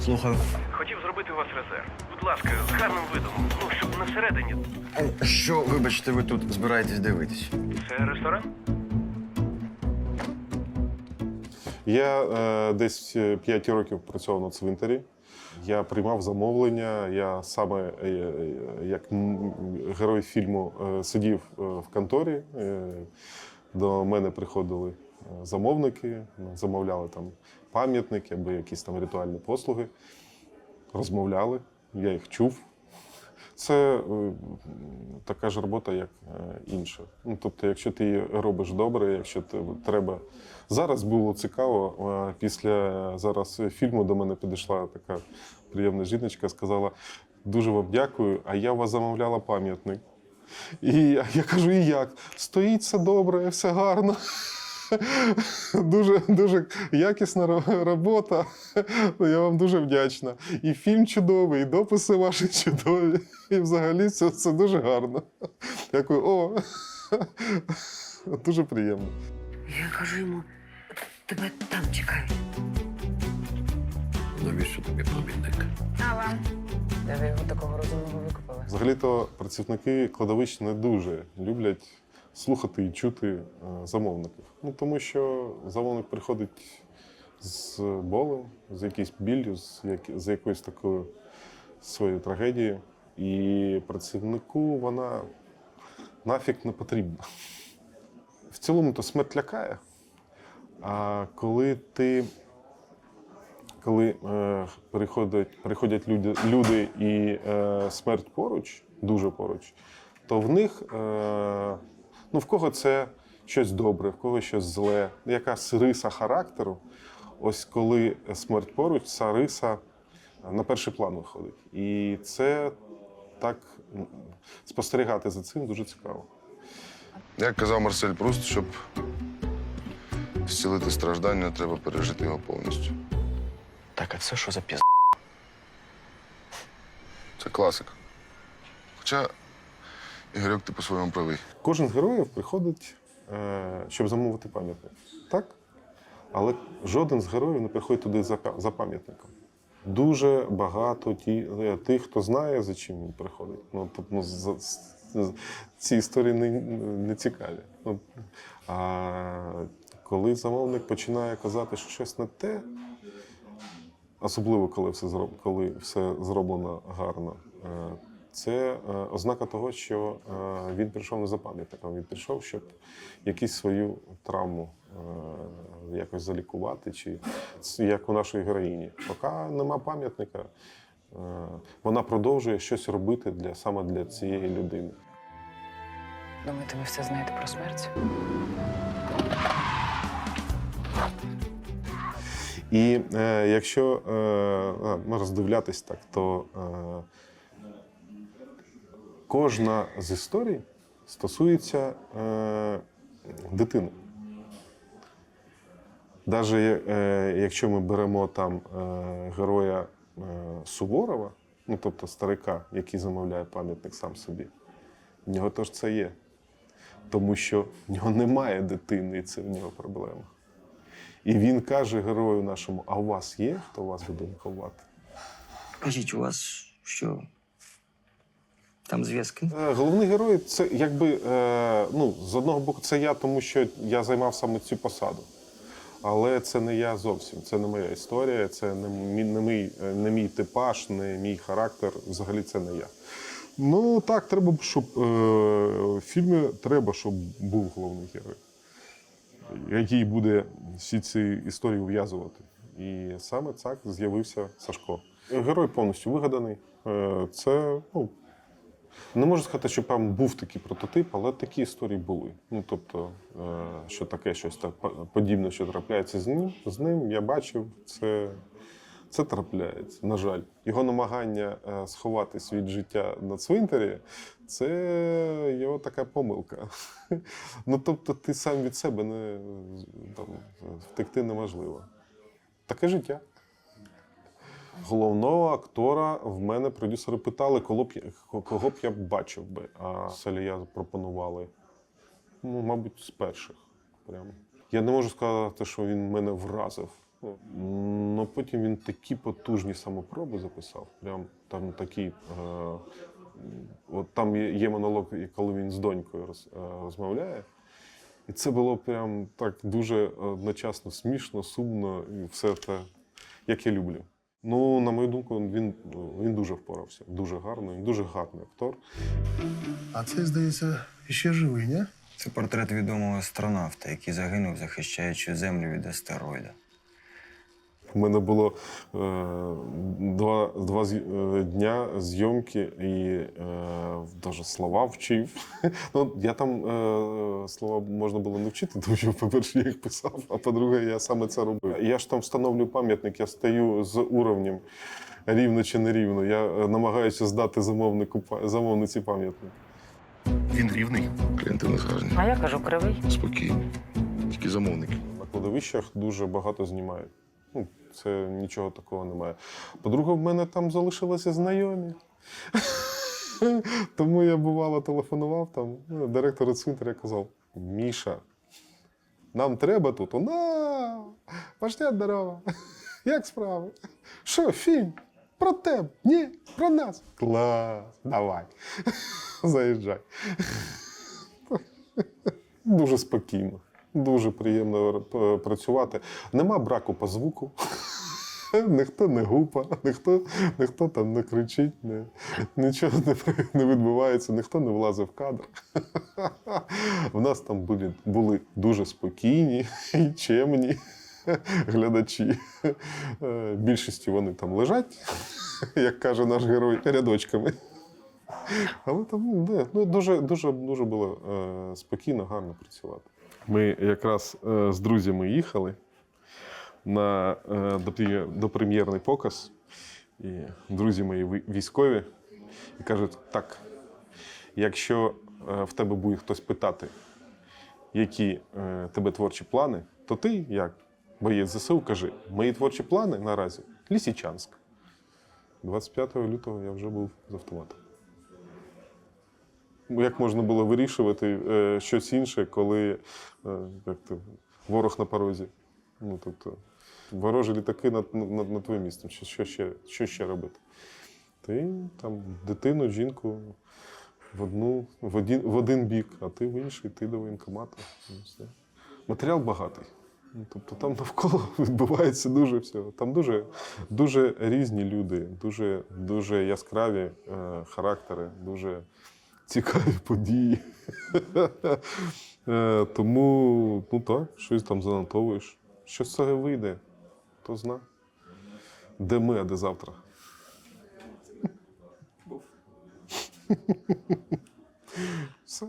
Слухаю. Хотів зробити у вас резерв. Будь ласка, з гарним видом. Ну, щоб не всередині. Що, вибачте, ви тут збираєтесь дивитись? Це ресторан? Я е, десь 5 років працював на цвинтарі. Я приймав замовлення. Я саме е, е, як герой фільму е, сидів е, в конторі. Е, До мене приходили е, замовники, замовляли там пам'ятники або якісь там ритуальні послуги. Розмовляли, я їх чув. Це е, така ж робота, як е, інша. Ну, тобто, якщо ти її робиш добре, якщо ти треба. Зараз було цікаво. е, Після зараз фільму до мене підійшла така приємна жіночка, сказала: дуже вам дякую, а я вас замовляла пам'ятник. І я кажу, і як? Стоїть все добре, все гарно. Дуже дуже якісна робота. Я вам дуже вдячна. І фільм чудовий, і дописи ваші чудові. І взагалі це, це дуже гарно. Дякую, о, дуже приємно. Я кажу йому, тебе там чекають. Навіщо тобі пам'ятник? А вам? Де ви його такого розумного викопали? Взагалі-то працівники кладовищ не дуже люблять слухати і чути е, замовників. Ну тому що замовник приходить з болем, з якоюсь біллю, з, як, з якоюсь такою своєю трагедією, і працівнику вона нафіг не потрібна. В цілому то смерть лякає. А коли ти коли е, приходять, приходять люди, люди і е, смерть поруч, дуже поруч, то в них, е, ну в кого це щось добре, в кого щось зле, якась риса характеру. Ось коли смерть поруч, ця риса на перший план виходить. І це так спостерігати за цим дуже цікаво. Як казав Марсель Пруст, щоб зцілити страждання, треба пережити його повністю. Так, а це що за піз... Це класика. Хоча, Ігорьок, ти по-своєму правий. Кожен з героїв приходить, е, щоб замовити пам'ятник. Так? Але жоден з героїв не приходить туди за, пам'ятником. Дуже багато е, тих, хто знає, за чим він приходить. Ну, тобто, ну, за- ці історії не, не цікаві. Ну, а коли замовник починає казати, що щось не те, особливо коли все, коли все зроблено гарно, е, це е, ознака того, що е, він прийшов не за пам'ятником, він прийшов, щоб якусь свою травму е, якось залікувати, чи як у нашої героїні. Поки нема пам'ятника, вона продовжує щось робити для, саме для цієї людини. Думаєте, ви все знаєте про смерть? І е, якщо е, роздивлятись так, то е, кожна з історій стосується е, дитини. Навіть е, якщо ми беремо там е, героя е, Суворова, ну тобто старика, який замовляє пам'ятник сам собі, в нього теж це є. Тому що в нього немає дитини, і це в нього проблема. І він каже герою нашому: а у вас є, хто вас буде виховати? Кажіть, у вас що? Там зв'язки? Е, Головний герой це якби е, ну, з одного боку, це я, тому що я займав саме цю посаду. Але це не я зовсім, це не моя історія, це не мій, не мій, е, не мій типаж, не мій характер. Взагалі це не я. Ну так, треба, б, щоб е, в фільмі треба, щоб був головний герой, який буде всі ці історії ув'язувати. І саме так з'явився Сашко. Герой повністю вигаданий. Е, Це ну, не можу сказати, що там був такий прототип, але такі історії були. Ну тобто, е, що таке щось так подібне, що трапляється з ним, з ним я бачив, це, це трапляється. На жаль, його намагання е, сховатись від життя на цвинтарі це його така помилка. Ну тобто, ти сам від себе не там, втекти неможливо. Таке життя. Головного актора в мене продюсери питали, кого б я, кого б я бачив би. А Салія пропонували, ну, мабуть, з перших. Прямо. Я не можу сказати, що він мене вразив. Ну потім він такі потужні самопроби записав. Прям там такі. Е, от там є монолог, коли він з донькою роз, е, розмовляє. І це було прям так дуже одночасно смішно, сумно і все те, як я люблю. Ну, на мою думку, він, він дуже впорався. Дуже гарно, він дуже гарний актор. А це, здається, ще живий, ні? Це портрет відомого астронавта, який загинув, захищаючи землю від астероїда. У мене було е, два, два е, дня зйомки і е, даже слова вчив. Ну, я там е, слова можна було не вчити, тому що, по-перше, я їх писав, а по-друге, я саме це робив. Я ж там встановлюю пам'ятник, я стою з уровнем рівно чи не рівно. Я е, намагаюся здати замовнику замовниці пам'ятник. Він рівний. Клієнти не згарні. А я кажу, кривий. Спокійний. Тільки замовники. На кладовищах дуже багато знімають. Ну, це нічого такого немає. По-друге, в мене там залишилися знайомі. Тому я бувало телефонував там ну, директору цвинтаря казав: Міша, нам треба тут. На, пошня здорова. Як справи? Що, фільм? Про тебе? Ні, про нас. Клас, давай. Заїжджай. Дуже спокійно, дуже приємно е, працювати. Нема браку по звуку. Ніхто не гупа, ніхто, ніхто там не кричить, не, нічого не, не відбувається, ніхто не влазить в кадр. В нас там були, були дуже спокійні і чемні глядачі. Е, Більшості вони там лежать, як каже наш герой, рядочками. Але там не, ну, дуже, дуже, дуже було е, спокійно, гарно працювати. Ми якраз е, з друзями їхали на е, допре- допрем'єрний показ. І друзі мої військові і кажуть: так, якщо е, в тебе буде хтось питати, які тебе творчі плани, то ти, як боєць ЗСУ, кажи, мої творчі плани наразі Лісічанськ. 25 лютого я вже був з автоматом. Як можна було вирішувати е, щось інше, коли е, як то, ворог на порозі? Ну, тобто, ворожі літаки над, над, над твоїм містом. Що, що, ще, що ще робити? Ти там дитину, жінку в, одну, в, один, в один бік, а ти в інший, ти до воєнкомату. Матеріал багатий. Ну, Тобто там навколо відбувається дуже всього. Там дуже, дуже різні люди, дуже, дуже яскраві е, характери, дуже цікаві події. Е, тому, ну так, щось там занотовуєш. Що з цього вийде, хто зна. Де ми, а де завтра? Все.